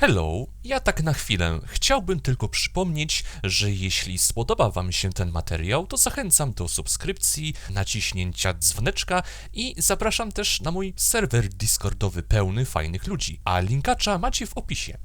Hello, ja tak na chwilę chciałbym tylko przypomnieć, że jeśli spodoba Wam się ten materiał, to zachęcam do subskrypcji, naciśnięcia dzwoneczka i zapraszam też na mój serwer Discordowy pełny fajnych ludzi, a linkacza macie w opisie.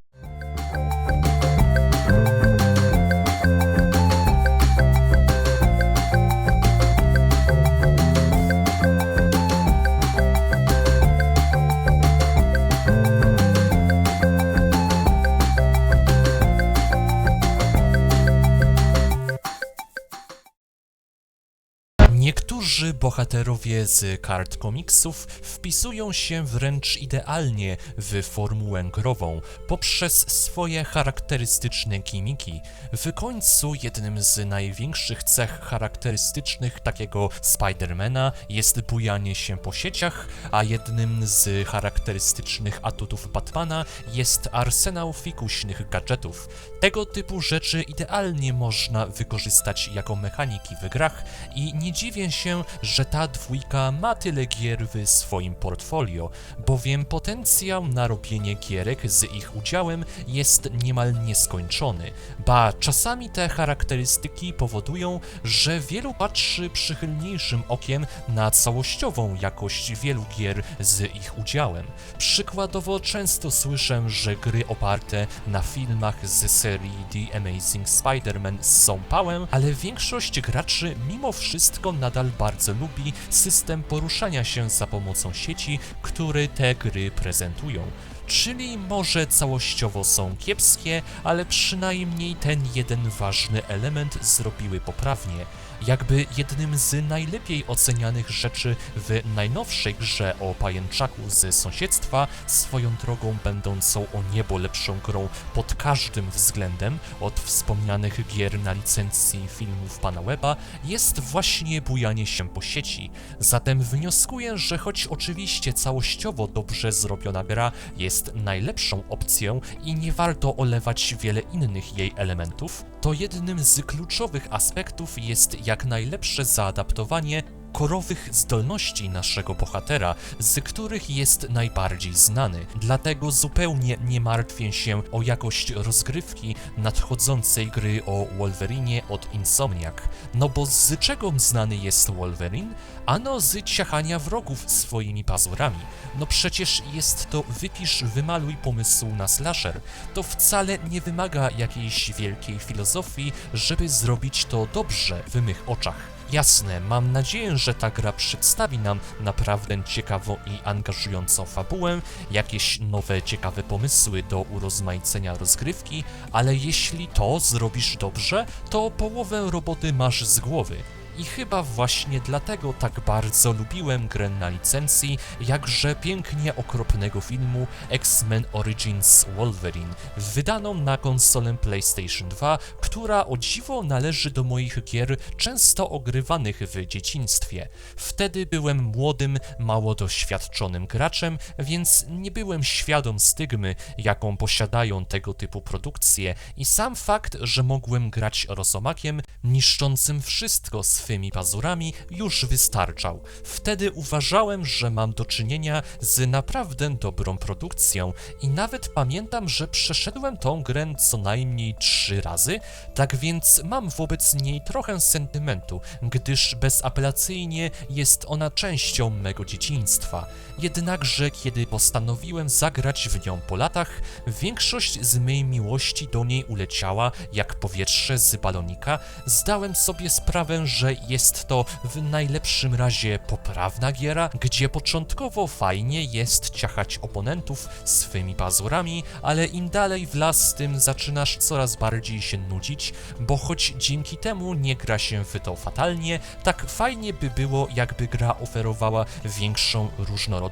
Bohaterowie z kart komiksów wpisują się wręcz idealnie w formułę grową poprzez swoje charakterystyczne gimiki. W końcu jednym z największych cech charakterystycznych takiego Spidermana jest bujanie się po sieciach, a jednym z charakterystycznych atutów Batmana jest arsenał fikuśnych gadżetów. Tego typu rzeczy idealnie można wykorzystać jako mechaniki w grach i nie dziwię się, że ta dwójka ma tyle gier w swoim portfolio, bowiem potencjał na robienie gierek z ich udziałem jest niemal nieskończony. Ba, czasami te charakterystyki powodują, że wielu patrzy przychylniejszym okiem na całościową jakość wielu gier z ich udziałem. Przykładowo często słyszę, że gry oparte na filmach z serii The Amazing Spider-Man są pałem, ale większość graczy mimo wszystko nadal bardzo lubi system poruszania się za pomocą sieci, który te gry prezentują. Czyli może całościowo są kiepskie, ale przynajmniej ten jeden ważny element zrobiły poprawnie. Jakby jednym z najlepiej ocenianych rzeczy w najnowszej grze o pajęczaku ze sąsiedztwa, swoją drogą będącą o niebo lepszą grą pod każdym względem, od wspomnianych gier na licencji filmów pana Weba, jest właśnie bujanie się po sieci. Zatem wnioskuję, że choć oczywiście całościowo dobrze zrobiona gra jest najlepszą opcją i nie warto olewać wiele innych jej elementów, to jednym z kluczowych aspektów jest jak najlepsze zaadaptowanie korowych zdolności naszego bohatera, z których jest najbardziej znany. Dlatego zupełnie nie martwię się o jakość rozgrywki nadchodzącej gry o Wolverinie od Insomniac. No bo z czego znany jest Wolverine? Ano z ciachania wrogów swoimi pazurami. No przecież jest to wypisz, wymaluj pomysłu na slasher. To wcale nie wymaga jakiejś wielkiej filozofii, żeby zrobić to dobrze w mych oczach. Jasne, mam nadzieję, że ta gra przedstawi nam naprawdę ciekawą i angażującą fabułę, jakieś nowe ciekawe pomysły do urozmaicenia rozgrywki, ale jeśli to zrobisz dobrze, to połowę roboty masz z głowy. I chyba właśnie dlatego tak bardzo lubiłem grę na licencji, jakże pięknie okropnego filmu X-Men Origins Wolverine, wydaną na konsolę PlayStation 2, która o dziwo należy do moich gier często ogrywanych w dzieciństwie. Wtedy byłem młodym, mało doświadczonym graczem, więc nie byłem świadom stygmy, jaką posiadają tego typu produkcje i sam fakt, że mogłem grać rosomakiem, niszczącym wszystko swymi pazurami, już wystarczał. Wtedy uważałem, że mam do czynienia z naprawdę dobrą produkcją i nawet pamiętam, że przeszedłem tą grę co najmniej trzy razy, tak więc mam wobec niej trochę sentymentu, gdyż bezapelacyjnie jest ona częścią mego dzieciństwa. Jednakże kiedy postanowiłem zagrać w nią po latach, większość z mej miłości do niej uleciała jak powietrze z balonika, zdałem sobie sprawę, że jest to w najlepszym razie poprawna giera, gdzie początkowo fajnie jest ciachać oponentów swymi pazurami, ale im dalej w las tym zaczynasz coraz bardziej się nudzić, bo choć dzięki temu nie gra się w to fatalnie, tak fajnie by było jakby gra oferowała większą różnorodność,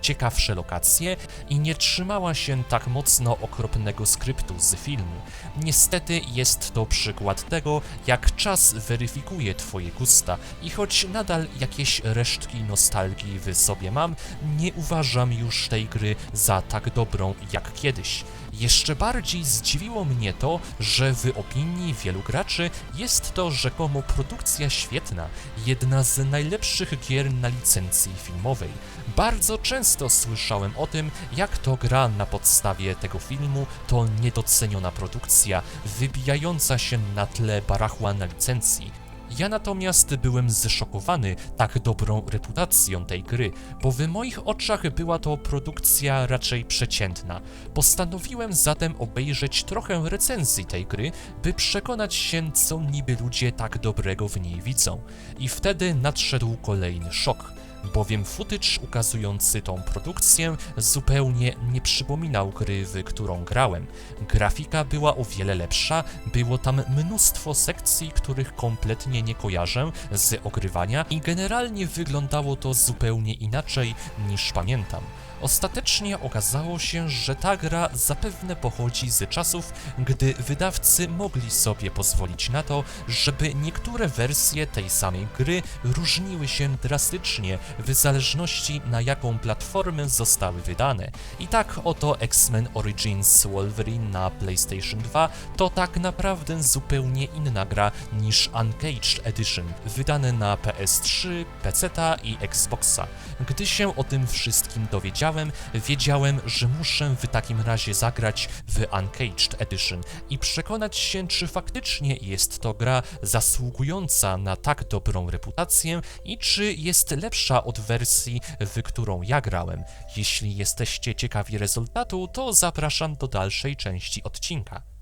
ciekawsze lokacje i nie trzymała się tak mocno okropnego skryptu z filmu. Niestety jest to przykład tego, jak czas weryfikuje twoje gusta i choć nadal jakieś resztki nostalgii w sobie mam, nie uważam już tej gry za tak dobrą jak kiedyś. Jeszcze bardziej zdziwiło mnie to, że w opinii wielu graczy jest to rzekomo produkcja świetna, jedna z najlepszych gier na licencji filmowej. Bardzo często słyszałem o tym, jak to gra na podstawie tego filmu to niedoceniona produkcja, wybijająca się na tle barachła na licencji. Ja natomiast byłem zszokowany tak dobrą reputacją tej gry, bo w moich oczach była to produkcja raczej przeciętna. Postanowiłem zatem obejrzeć trochę recenzji tej gry, by przekonać się, co niby ludzie tak dobrego w niej widzą. I wtedy nadszedł kolejny szok bowiem footage ukazujący tą produkcję zupełnie nie przypominał gry, w którą grałem. Grafika była o wiele lepsza, było tam mnóstwo sekcji, których kompletnie nie kojarzę z ogrywania i generalnie wyglądało to zupełnie inaczej niż pamiętam. Ostatecznie okazało się, że ta gra zapewne pochodzi z czasów, gdy wydawcy mogli sobie pozwolić na to, żeby niektóre wersje tej samej gry różniły się drastycznie w zależności na jaką platformę zostały wydane. I tak oto X-Men Origins Wolverine na PlayStation 2 to tak naprawdę zupełnie inna gra niż Uncaged Edition, wydane na PS3, PC i Xboxa. Gdy się o tym wszystkim dowiedziałem, wiedziałem, że muszę w takim razie zagrać w Uncaged Edition i przekonać się, czy faktycznie jest to gra zasługująca na tak dobrą reputację i czy jest lepsza od wersji, w którą ja grałem. Jeśli jesteście ciekawi rezultatu, to zapraszam do dalszej części odcinka.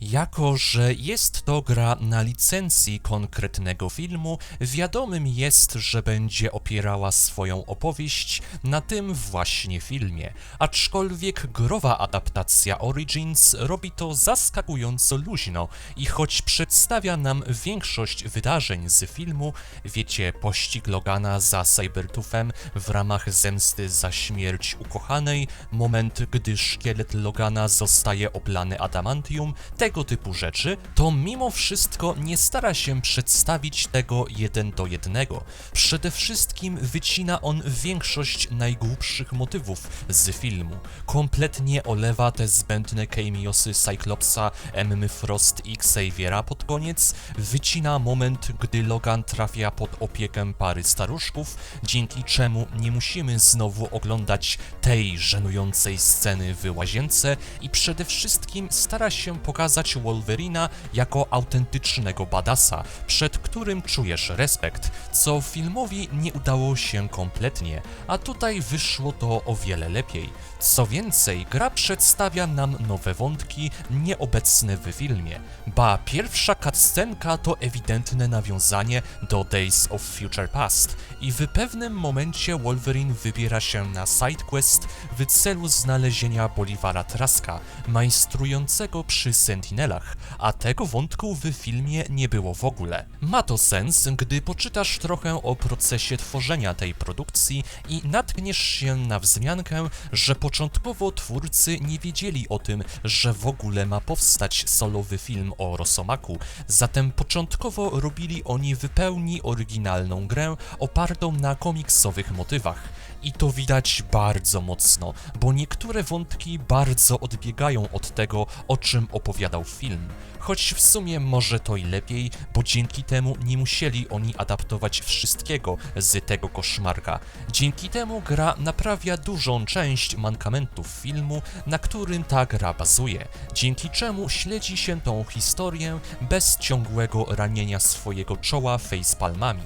Jako, że jest to gra na licencji konkretnego filmu, wiadomym jest, że będzie opierała swoją opowieść na tym właśnie filmie. Aczkolwiek growa adaptacja Origins robi to zaskakująco luźno i choć przedstawia nam większość wydarzeń z filmu, wiecie, pościg Logana za Cybertoothem w ramach zemsty za śmierć ukochanej, moment, gdy szkielet Logana zostaje oblany adamantium, tego typu rzeczy, to mimo wszystko nie stara się przedstawić tego jeden do jednego. Przede wszystkim wycina on większość najgłupszych motywów z filmu. Kompletnie olewa te zbędne cameosy Cyclopsa, Emmy Frost i Xaviera pod koniec, wycina moment, gdy Logan trafia pod opiekę pary staruszków, dzięki czemu nie musimy znowu oglądać tej żenującej sceny w łazience i przede wszystkim stara się pokazać Wolverina jako autentycznego badasa, przed którym czujesz respekt, co filmowi nie udało się kompletnie, a tutaj wyszło to o wiele lepiej. Co więcej, gra przedstawia nam nowe wątki nieobecne w filmie. Ba, pierwsza cutscenka to ewidentne nawiązanie do Days of Future Past i w pewnym momencie Wolverine wybiera się na sidequest w celu znalezienia Bolivara Traska, majstrującego przy Sentinelach, a tego wątku w filmie nie było w ogóle. Ma to sens, gdy poczytasz trochę o procesie tworzenia tej produkcji i natkniesz się na wzmiankę, że początkowo twórcy nie wiedzieli o tym, że w ogóle ma powstać solowy film o Rosomaku, zatem początkowo robili oni w pełni oryginalną grę opartą na komiksowych motywach. I to widać bardzo mocno, bo niektóre wątki bardzo odbiegają od tego, o czym opowiadał film. Choć w sumie może to i lepiej, bo dzięki temu nie musieli oni adaptować wszystkiego z tego koszmarka. Dzięki temu gra naprawia dużą część mankamentów filmu, na którym ta gra bazuje, dzięki czemu śledzi się tą historię bez ciągłego ranienia swojego czoła facepalmami.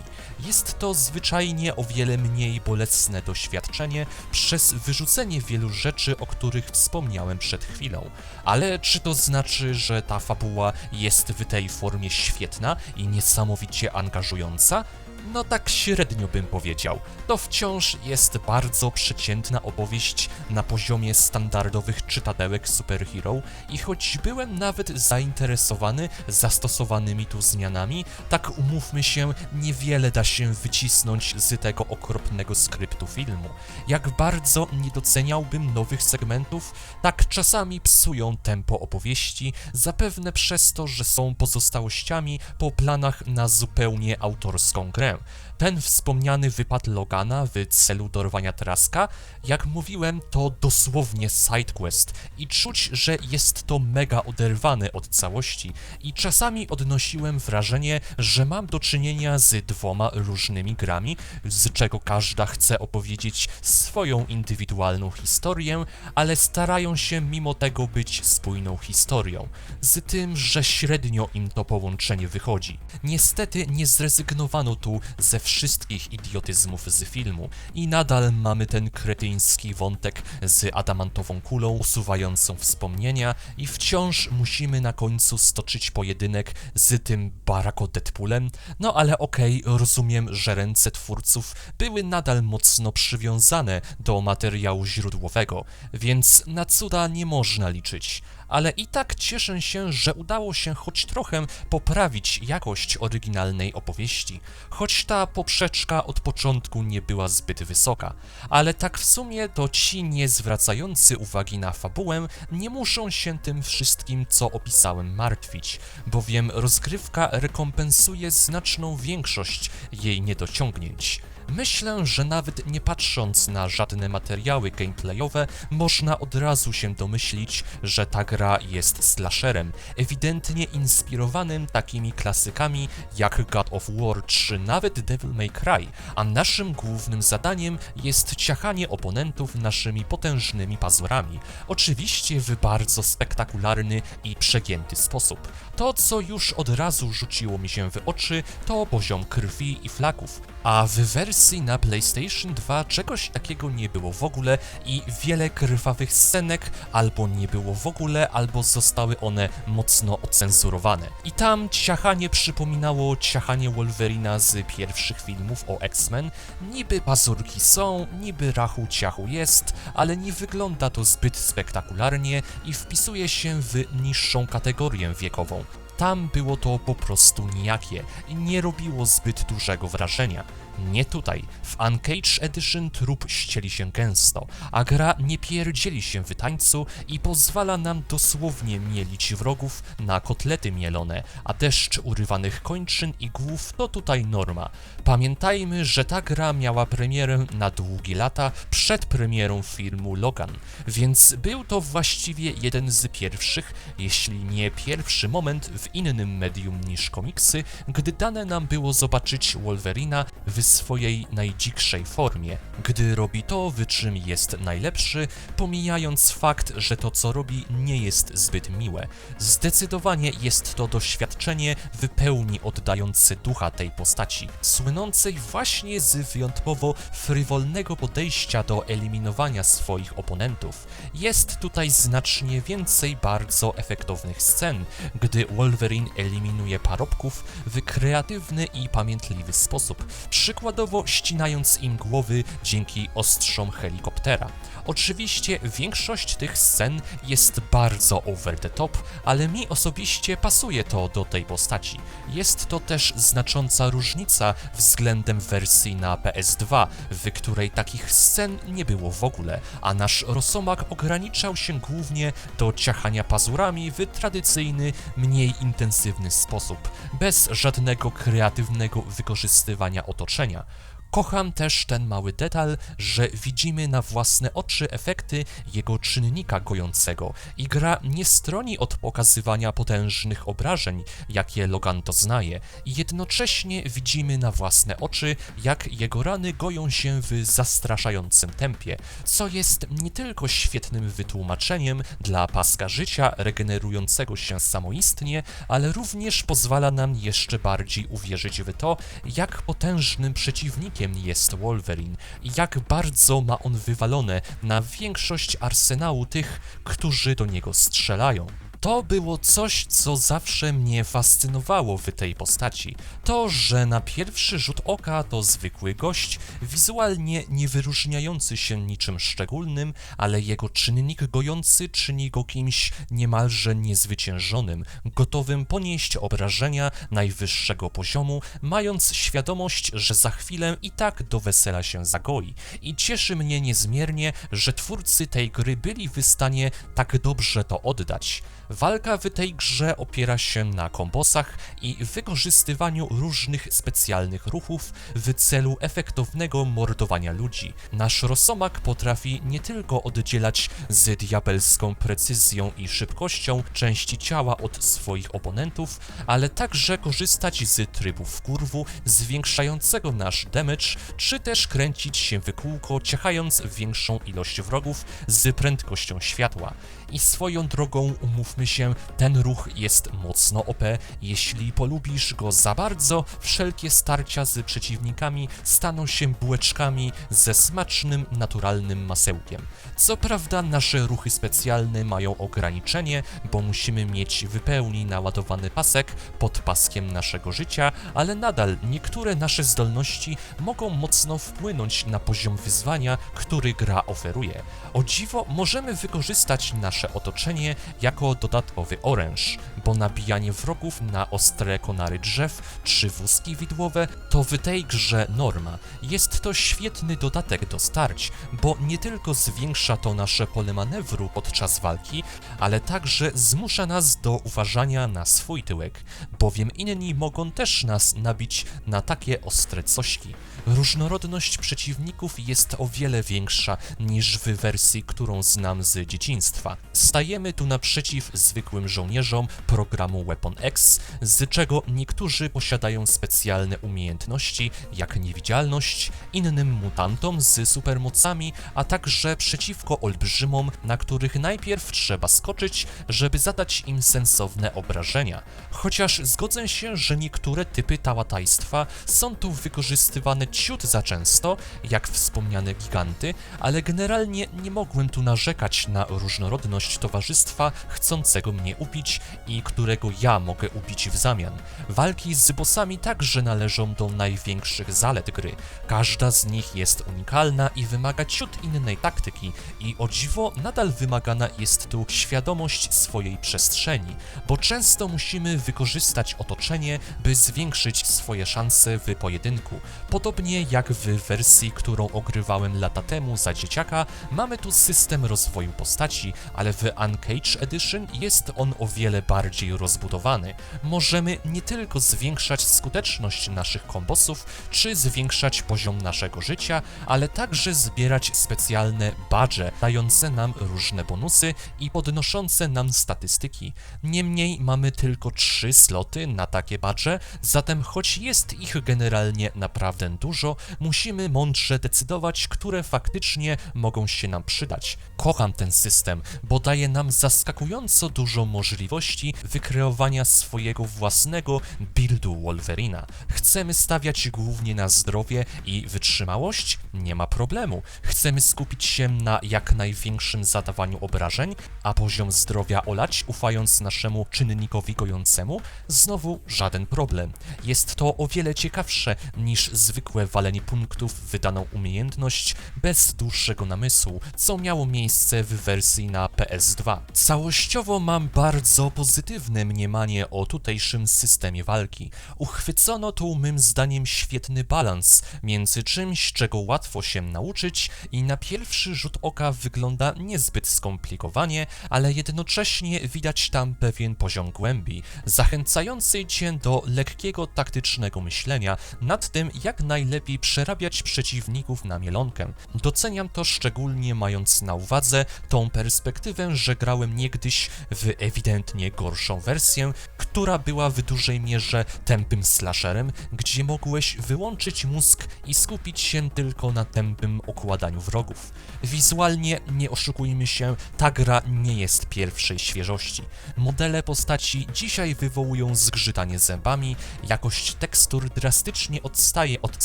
Jest to zwyczajnie o wiele mniej bolesne doświadczenie przez wyrzucenie wielu rzeczy, o których wspomniałem przed chwilą. Ale czy to znaczy, że ta fabuła jest w tej formie świetna i niesamowicie angażująca? No tak średnio bym powiedział. To wciąż jest bardzo przeciętna opowieść na poziomie standardowych czytadełek superhero i choć byłem nawet zainteresowany zastosowanymi tu zmianami, tak umówmy się, niewiele da się wycisnąć z tego okropnego skryptu filmu. Jak bardzo nie doceniałbym nowych segmentów, tak czasami psują tempo opowieści, zapewne przez to, że są pozostałościami po planach na zupełnie autorską grę. Grę. Ten wspomniany wypad Logana w celu dorwania Traska, jak mówiłem, to dosłownie sidequest i czuć, że jest to mega oderwane od całości i czasami odnosiłem wrażenie, że mam do czynienia z dwoma różnymi grami, z czego każda chce opowiedzieć swoją indywidualną historię, ale starają się mimo tego być spójną historią, z tym, że średnio im to połączenie wychodzi. Niestety nie zrezygnowano tu ze wszystkich idiotyzmów z filmu i nadal mamy ten kretyński wątek z adamantową kulą usuwającą wspomnienia i wciąż musimy na końcu stoczyć pojedynek z tym Barako Deadpoolem, no ale okej, rozumiem, że ręce twórców były nadal mocno przywiązane do materiału źródłowego, więc na cuda nie można liczyć ale i tak cieszę się, że udało się choć trochę poprawić jakość oryginalnej opowieści, choć ta poprzeczka od początku nie była zbyt wysoka. Ale tak w sumie to ci nie zwracający uwagi na fabułę nie muszą się tym wszystkim, co opisałem, martwić, bowiem rozgrywka rekompensuje znaczną większość jej niedociągnięć. Myślę, że nawet nie patrząc na żadne materiały gameplayowe, można od razu się domyślić, że ta gra jest slasherem, ewidentnie inspirowanym takimi klasykami jak God of War czy nawet Devil May Cry, a naszym głównym zadaniem jest ciachanie oponentów naszymi potężnymi pazurami, oczywiście w bardzo spektakularny i przegięty sposób. To, co już od razu rzuciło mi się w oczy, to poziom krwi i flaków, a w wersji na PlayStation 2 czegoś takiego nie było w ogóle i wiele krwawych scenek albo nie było w ogóle, albo zostały one mocno ocenzurowane. I tam ciachanie przypominało ciachanie Wolverina z pierwszych filmów o X-Men. Niby pazurki są, niby rachu ciachu jest, ale nie wygląda to zbyt spektakularnie i wpisuje się w niższą kategorię wiekową. Tam było to po prostu nijakie nie robiło zbyt dużego wrażenia. Nie tutaj. W Uncaged Edition trup ścieli się gęsto, a gra nie pierdzieli się w tańcu i pozwala nam dosłownie mielić wrogów na kotlety mielone, a deszcz urywanych kończyn i głów to tutaj norma. Pamiętajmy, że ta gra miała premierę na długie lata przed premierą filmu Logan, więc był to właściwie jeden z pierwszych, jeśli nie pierwszy moment w innym medium niż komiksy, gdy dane nam było zobaczyć Wolverina w swojej najdzikszej formie, gdy robi to, w czym jest najlepszy, pomijając fakt, że to co robi nie jest zbyt miłe. Zdecydowanie jest to doświadczenie w pełni oddające ducha tej postaci, słynącej właśnie z wyjątkowo frywolnego podejścia do eliminowania swoich oponentów. Jest tutaj znacznie więcej bardzo efektownych scen, gdy Wolverine eliminuje parobków w kreatywny i pamiętliwy sposób. Przykładowo ścinając im głowy dzięki ostrzom helikoptera. Oczywiście większość tych scen jest bardzo over the top, ale mi osobiście pasuje to do tej postaci. Jest to też znacząca różnica względem wersji na PS2, w której takich scen nie było w ogóle, a nasz Rosomak ograniczał się głównie do ciachania pazurami w tradycyjny, mniej intensywny sposób, bez żadnego kreatywnego wykorzystywania otoczenia. 我你啊 Kocham też ten mały detal, że widzimy na własne oczy efekty jego czynnika gojącego i gra nie stroni od pokazywania potężnych obrażeń, jakie Logan doznaje, i jednocześnie widzimy na własne oczy, jak jego rany goją się w zastraszającym tempie, co jest nie tylko świetnym wytłumaczeniem dla paska życia regenerującego się samoistnie, ale również pozwala nam jeszcze bardziej uwierzyć w to, jak potężnym przeciwnikiem jest Wolverine i jak bardzo ma on wywalone na większość arsenału tych, którzy do niego strzelają. To było coś, co zawsze mnie fascynowało w tej postaci. To, że na pierwszy rzut oka to zwykły gość, wizualnie nie wyróżniający się niczym szczególnym, ale jego czynnik gojący czyni go kimś niemalże niezwyciężonym, gotowym ponieść obrażenia najwyższego poziomu, mając świadomość, że za chwilę i tak do wesela się zagoi. I cieszy mnie niezmiernie, że twórcy tej gry byli w stanie tak dobrze to oddać. Walka w tej grze opiera się na kombosach i wykorzystywaniu różnych specjalnych ruchów w celu efektownego mordowania ludzi. Nasz Rosomak potrafi nie tylko oddzielać z diabelską precyzją i szybkością części ciała od swoich oponentów, ale także korzystać z trybów kurwu zwiększającego nasz damage, czy też kręcić się w kółko, ciachając większą ilość wrogów z prędkością światła. I swoją drogą, umówmy się, ten ruch jest mocno OP. Jeśli polubisz go za bardzo, wszelkie starcia z przeciwnikami staną się bułeczkami ze smacznym, naturalnym masełkiem. Co prawda, nasze ruchy specjalne mają ograniczenie, bo musimy mieć w pełni naładowany pasek pod paskiem naszego życia, ale nadal niektóre nasze zdolności mogą mocno wpłynąć na poziom wyzwania, który gra oferuje. O dziwo, możemy wykorzystać nasze otoczenie jako dodatkowy oręż, bo nabijanie wrogów na ostre konary drzew czy wózki widłowe to w tej grze norma. Jest to świetny dodatek do starć, bo nie tylko zwiększa to nasze pole manewru podczas walki, ale także zmusza nas do uważania na swój tyłek, bowiem inni mogą też nas nabić na takie ostre cośki. Różnorodność przeciwników jest o wiele większa niż w wersji, którą znam z dzieciństwa. Stajemy tu naprzeciw zwykłym żołnierzom programu Weapon X, z czego niektórzy posiadają specjalne umiejętności, jak niewidzialność, innym mutantom z supermocami, a także przeciwko olbrzymom, na których najpierw trzeba skoczyć, żeby zadać im sensowne obrażenia. Chociaż zgodzę się, że niektóre typy tałatajstwa są tu wykorzystywane ciut za często, jak wspomniane giganty, ale generalnie nie mogłem tu narzekać na różnorodność towarzystwa chcącego mnie ubić i którego ja mogę ubić w zamian. Walki z bossami także należą do największych zalet gry. Każda z nich jest unikalna i wymaga ciut innej taktyki i o dziwo nadal wymagana jest tu świadomość swojej przestrzeni, bo często musimy wykorzystać otoczenie, by zwiększyć swoje szanse w pojedynku. Podobnie jak w wersji, którą ogrywałem lata temu za dzieciaka, mamy tu system rozwoju postaci, ale w Uncage Edition jest on o wiele bardziej rozbudowany. Możemy nie tylko zwiększać skuteczność naszych kombosów, czy zwiększać poziom naszego życia, ale także zbierać specjalne badże, dające nam różne bonusy i podnoszące nam statystyki. Niemniej mamy tylko trzy sloty na takie badże, zatem choć jest ich generalnie naprawdę dużo, musimy mądrze decydować, które faktycznie mogą się nam przydać. Kocham ten system, bo daje nam zaskakująco dużo możliwości wykreowania swojego własnego buildu Wolverina. Chcemy stawiać głównie na zdrowie i wytrzymałość? Nie ma problemu. Chcemy skupić się na jak największym zadawaniu obrażeń, a poziom zdrowia olać, ufając naszemu czynnikowi gojącemu? Znowu żaden problem. Jest to o wiele ciekawsze niż zwykłe walenie punktów wydaną umiejętność bez dłuższego namysłu, co miało miejsce w wersji na PS2. Całościowo mam bardzo pozytywne mniemanie o tutejszym systemie walki. Uchwycono tu mym zdaniem świetny balans między czymś, czego łatwo się nauczyć i na pierwszy rzut oka wygląda niezbyt skomplikowanie, ale jednocześnie widać tam pewien poziom głębi, zachęcający cię do lekkiego taktycznego myślenia nad tym, jak najlepiej przerabiać przeciwników na mielonkę. Doceniam to szczególnie mając na uwadze tą perspektywę, że grałem niegdyś w ewidentnie gorszą wersję, która była w dużej mierze tępym slasherem, gdzie mogłeś wyłączyć mózg i skupić się tylko na tępym okładaniu wrogów. Wizualnie, nie oszukujmy się, ta gra nie jest pierwszej świeżości. Modele postaci dzisiaj wywołują zgrzytanie zębami, jakość tekstur drastycznie odstaje od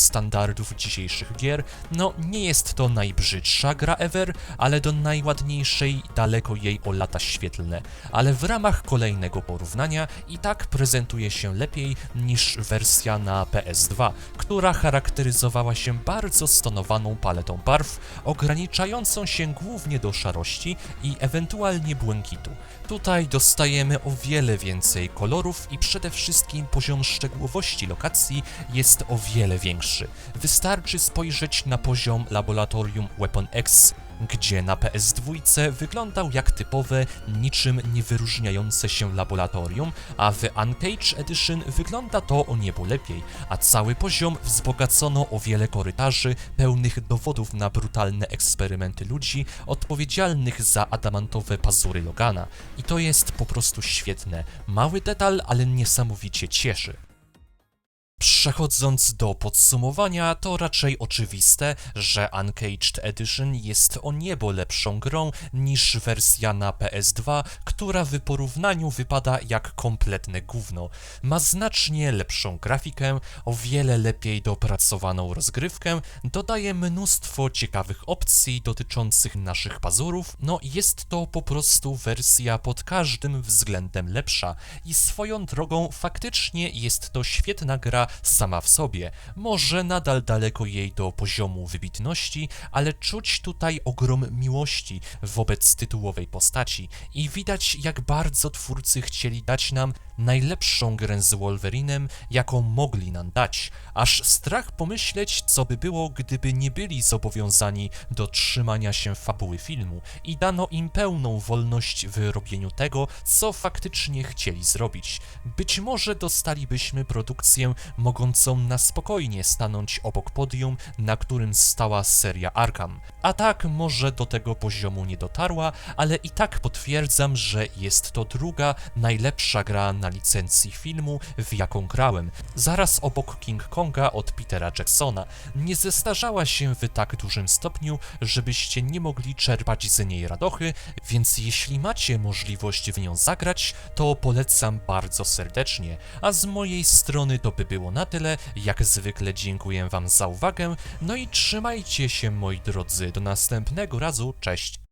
standardów dzisiejszych gier. No, nie jest to najbrzydsza gra ever, ale do najładniejszej daleko jej o lata świetlne. Ale w ramach kolejnego porównania i tak prezentuje się lepiej niż wersja na PS2, która charakteryzowała się bardzo stonowaną paletą barw, ograniczającą się głównie do szarości i ewentualnie błękitu. Tutaj dostajemy o wiele więcej kolorów i przede wszystkim poziom szczegółowości lokacji jest o wiele większy. Wystarczy spojrzeć na poziom laboratorium Weapon X, gdzie na PS2 wyglądał jak typowe, niczym nie wyróżniające się laboratorium, a w Uncage Edition wygląda to o niebo lepiej, a cały poziom wzbogacono o wiele korytarzy pełnych dowodów na brutalne eksperymenty ludzi odpowiedzialnych za adamantowe pazury Logana. I to jest po prostu świetne. Mały detal, ale niesamowicie cieszy. Przechodząc do podsumowania, to raczej oczywiste, że Uncaged Edition jest o niebo lepszą grą niż wersja na PS2, która w porównaniu wypada jak kompletne gówno. Ma znacznie lepszą grafikę, o wiele lepiej dopracowaną rozgrywkę, dodaje mnóstwo ciekawych opcji dotyczących naszych pazurów, no jest to po prostu wersja pod każdym względem lepsza i swoją drogą faktycznie jest to świetna gra sama w sobie. Może nadal daleko jej do poziomu wybitności, ale czuć tutaj ogrom miłości wobec tytułowej postaci i widać jak bardzo twórcy chcieli dać nam najlepszą grę z Wolverinem, jaką mogli nam dać. Aż strach pomyśleć, co by było, gdyby nie byli zobowiązani do trzymania się fabuły filmu i dano im pełną wolność w robieniu tego, co faktycznie chcieli zrobić. Być może dostalibyśmy produkcję mogącą na spokojnie stanąć obok podium, na którym stała seria Arkham. A tak może do tego poziomu nie dotarła, ale i tak potwierdzam, że jest to druga najlepsza gra na licencji filmu, w jaką grałem, zaraz obok King Konga od Petera Jacksona. Nie zestarzała się w tak dużym stopniu, żebyście nie mogli czerpać z niej radochy, więc jeśli macie możliwość w nią zagrać, to polecam bardzo serdecznie. A z mojej strony to by było na tyle. Jak zwykle dziękuję Wam za uwagę, no i trzymajcie się moi drodzy. Do następnego razu, cześć!